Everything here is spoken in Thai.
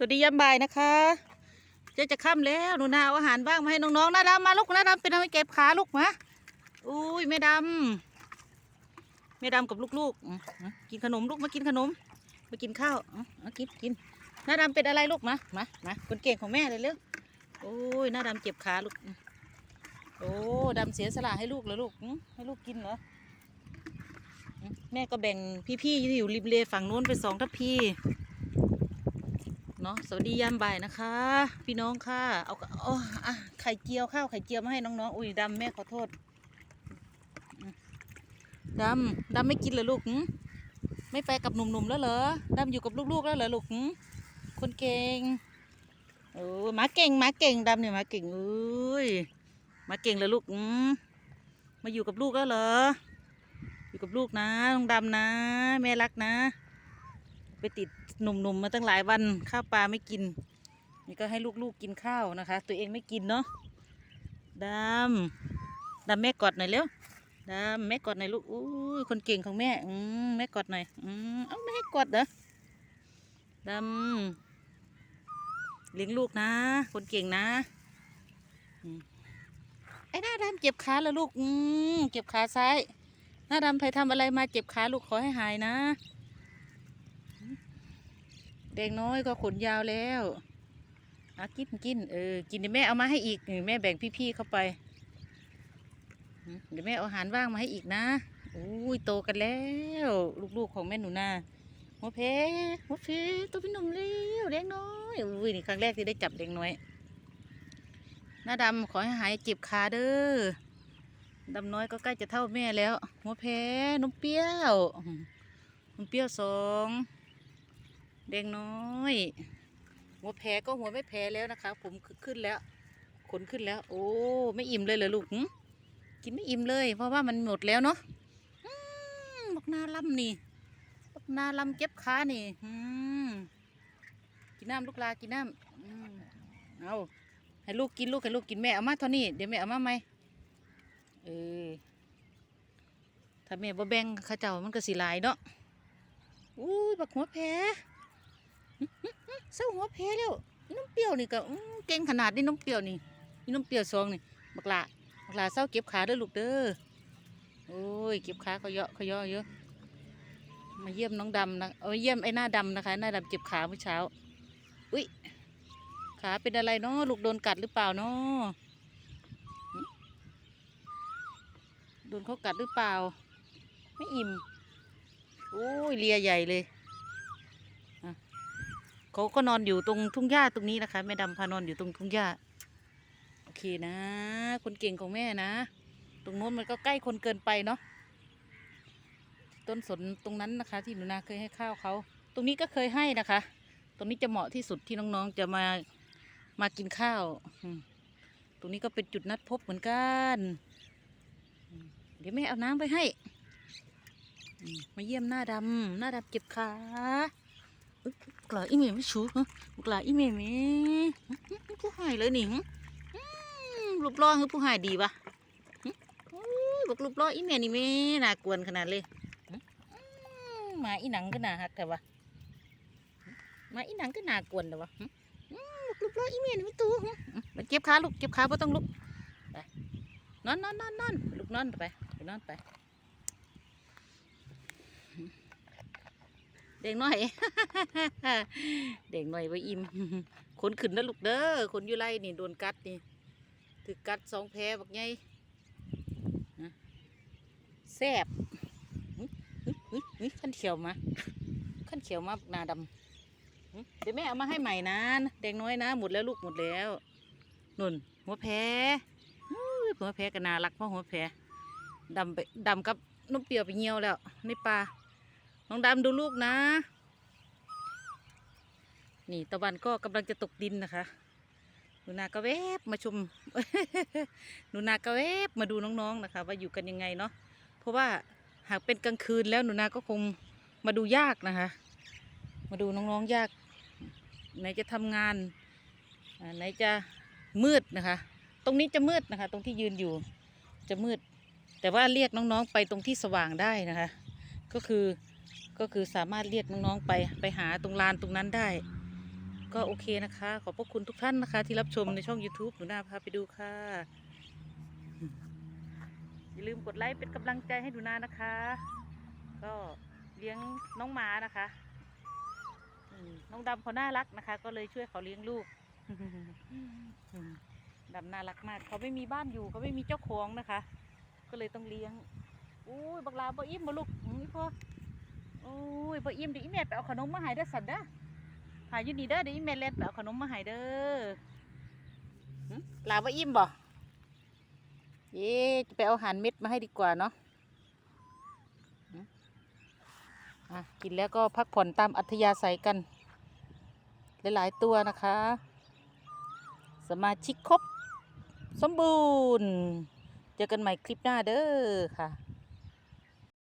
สวัสดียามบ่ายนะคะเจะจะค่ำแล้วหนูนาเอาอาหารบ้างมาให้น้องๆน้าดำมาลูกน้าดำเป็นอะไรเก็บขาลูกมาอุ้ยแม่ดำแม่ดำกับลูกๆกินขนมลูกมากินขนมมากินข้าวเอาเอากินกินน้าดำเป็นอะไรลูกมามามาคนเก่งของแม่เลยเร็วโอ้ยน้าดำเจ็บขาลูกโอ้ดำเสียสละให้ลูกเหรอลูกให้ลูกกินเหรอแม่ก็แบ่งพี่ๆที่อยู่ริมเลฝั่งนู้นเป็นสองทัพพี เนาะสวัสดียามบ่ายนะคะ พี่น้องค่ะเอาอาอะไข่เจียวข้าวไข่เจียวมาให้น้องๆอุ้ยดำแม่ขอโทษดำดำไม่กินเหรอลูกไม่ไปกับหนุ่มๆแล้วเหรอดำอยู่กับลูกๆแล้วเหรอลูกคนเก่งโอ้หมาเก่งหมาเก่งดำเนี่ยหมาเก่งเอ้ยหมาเก่งเลยลูกมาอยู่กับลูกแล้วเหรออยู่กับลูกนะน้องดำนะ แม่รักนะ ไปติดหนุ่มๆมาตั้งหลายวันข้าวปลาไม่กิน นี่ก็ให้ลูกๆกินข้าวนะคะ ตัวเองไม่กินเนาะดำดำแม่กอดหน่อยเร็วดำแม่กอดหน่อยลูกอุ้ยคนเก่งของแม่อืมแม่กอดหน่อยอืมเอ้าไม่ให้กอดเหรอดำเลี้ยงลูกนะ คนเก่งนะไอ้หน้าดำเจ็บขาแล้วลูกอืมเจ็บขาซ้ายหน้าดำไปทำอะไรมาเจ็บขาลูกขอให้หายนะ เด็กน้อยก็ขนยาวแล้วอากินกินเออ กินเดี๋ยวแม่เอามาให้อีกนี่แม่แบ่งพี่ๆเข้าไป เดี๋ยวแม่เอาอาหารว่างมาให้อีกนะอุ้ยโตกันแล้ว ลูกๆของแม่หนูนาหัวเพหัวเพตัวพี่หนุ่มเร็วเด็กน้อยอุ้ยนี่ครั้งแรกที่ได้จับเด็กน้อยหน้าดำขอให้หายเจ็บขาเด้อดำน้อยก็ใกล้จะเท่าแม่แล้วหัวเพนมเปรี้ยวนมเปรี้ยวสอง แดงน้อย หัวแผลก็หัวไม่แผลแล้วนะคะ ผมขึ้นแล้วขนขึ้นแล้ว โอ้ไม่อิ่มเลยเหรอลูกกินไม่อิ่มเลย เพราะว่ามันหมดแล้วเนาะบักนาลำนี่บักนาลำเจ็บขานี่อืกินน้ำลูกลากินน้ำเอาให้ลูกกินลูกให้ลูกกินแม่เอามาเท่านี้เดี๋ยวแม่เอามาไหมเออถ้าแม่บ่แบ่งข้าเจ้ามันก็สิลายเนาะอุ้บักหัวแผล เศร้าหัวแพ้แล้วน้ำเปรี้ยวนี่ก็เก่งขนาดนี้น้ำเปรี้ยวนี่นี่น้ำเปรี้ยวซองนี่บักละบักละเศร้าเก็บขาเด้อลูกเด้อโอ้ยเก็บขาเขาเยอะเขาเยอะเยอะมาเยี่ยมน้องดำนะเอามาเยี่ยมไอ้หน้าดำนะคะหน้าดำเจ็บขาเมื่อเช้าอุ้ยขาเป็นอะไรเนาะลูกโดนกัดหรือเปล่าเนาะโดนเขากัดหรือเปล่า ไม่อิ่มโอ้ยเลียใหญ่เลย เขาก็นอนอยู่ตรงทุ่งหญ้าตรงนี้นะคะแม่ดำพานอนอยู่ตรงทุ่งหญ้าโอเคนะ คนเก่งของแม่นะ ตรงโน้นมันก็ใกล้คนเกินไปเนาะต้นสนตรงนั้นนะคะ ที่หนูนาเคยให้ข้าวเขาตรงนี้ก็เคยให้นะคะ ตรงนี้จะเหมาะที่สุดที่น้องๆจะมามากินข้าว ตรงนี้ก็เป็นจุดนัดพบเหมือนกัน เดี๋ยวแม่เอาน้ำไปให้มมาเยี่ยมหน้าดำหน้าดำเก็บขา กลาอีเมไม่ชูกลาอีเมไม่ผู้หายเลยนี่รูปร่อคือผู้หายดีปะบอกรูปร่ออีเมนี่แม่น่ากวนขนาดเลยมาอีหนังก็น่าฮักแต่ว่ามาอีหนังก็น่ากวนแต่ว่าหึอืมบอกรูปร่ออีเมนี่ไม่ตู้มมาเจ็บขาลูกเจ็บขาไ่ต้องลุกไปนอนนอนนอนนอนลูกนอนไปไปนอนไป ด็กน้อย เด็กน้อยไว้อิ่มคนขึ้นนะลูกเด้อคนอยู่ไรนี่โดนกัดนี่ถือกัดสองแผลบักไงแซบหึหึหึหึขั้นเขียวมาขั้นเขียวมานาดำเดี๋ยวแม่เอามาให้ใหม่นะเด็กน้อยนะ หมดแล้วลูกหมดแล้วนุ่น หัวแผลอุ้หัวแผลก็น่ารักเพราะหัวแผลดำไปดำกับนุ่มเปียวไปเงียวแล้วในป่า น้องดำดูลูกนะ นี่ตะวันก็กำลังจะตกดินนะคะหนูนาก็แวบมาชมหนูนาก็แวบมาดูน้องๆนะคะ ว่าอยู่กันยังไงเนาะเพราะว่าหากเป็นกลางคืนแล้วหนูนาก็คงมาดูยากนะคะ มาดูน้องๆยาก ไหนจะทำงานไหนจะมืดนะคะ ตรงนี้จะมืดนะคะ ตรงที่ยืนอยู่จะมืด แต่ว่าเรียกน้องๆไปตรงที่สว่างได้นะคะ ก็คือ ก็คือสามารถเรียกน้องๆไปไปหาตรงลานตรงนั้นได้ ก็โอเคนะคะ ขอบพระคุณทุกท่านนะคะ ที่รับชมในช่อง YouTube หนูนาพาไปดูค่ะ อย่าลืมกดไลค์เป็นกำลังใจให้หนูนานะคะ ก็เลี้ยงน้องหมานะคะน้องดำเขาน่ารักนะคะ ก็เลยช่วยเขาเลี้ยงลูกดำน่ารักมากเขาไม่มีบ้านอยู่เขาไม่มีเจ้าของนะคะ ก็เลยต้องเลี้ยงอุ้ยบักลาบ่อิ่มบ่ลูกอุ้ยพ่อ อ้ยบ่อิ่มเดี๋ยวอีแม่ไปเอาขนมมาให้เด้อสันเด้อหาอยู่นี่เด้อเดี๋ยวอีแม่เล่นไปเอาขนมมาให้เด้อลาบ่อิ่มบ่เย้จะไปเอาอาหารเม็ดมาให้ดีกว่าเนาะอะกินแล้วก็พักผ่อนตามอัธยาศัยกัน หลายๆตัวนะคะ สมาชิกครบ สมบูรณ์ เจอกันใหม่คลิปหน้าเด้อค่ะ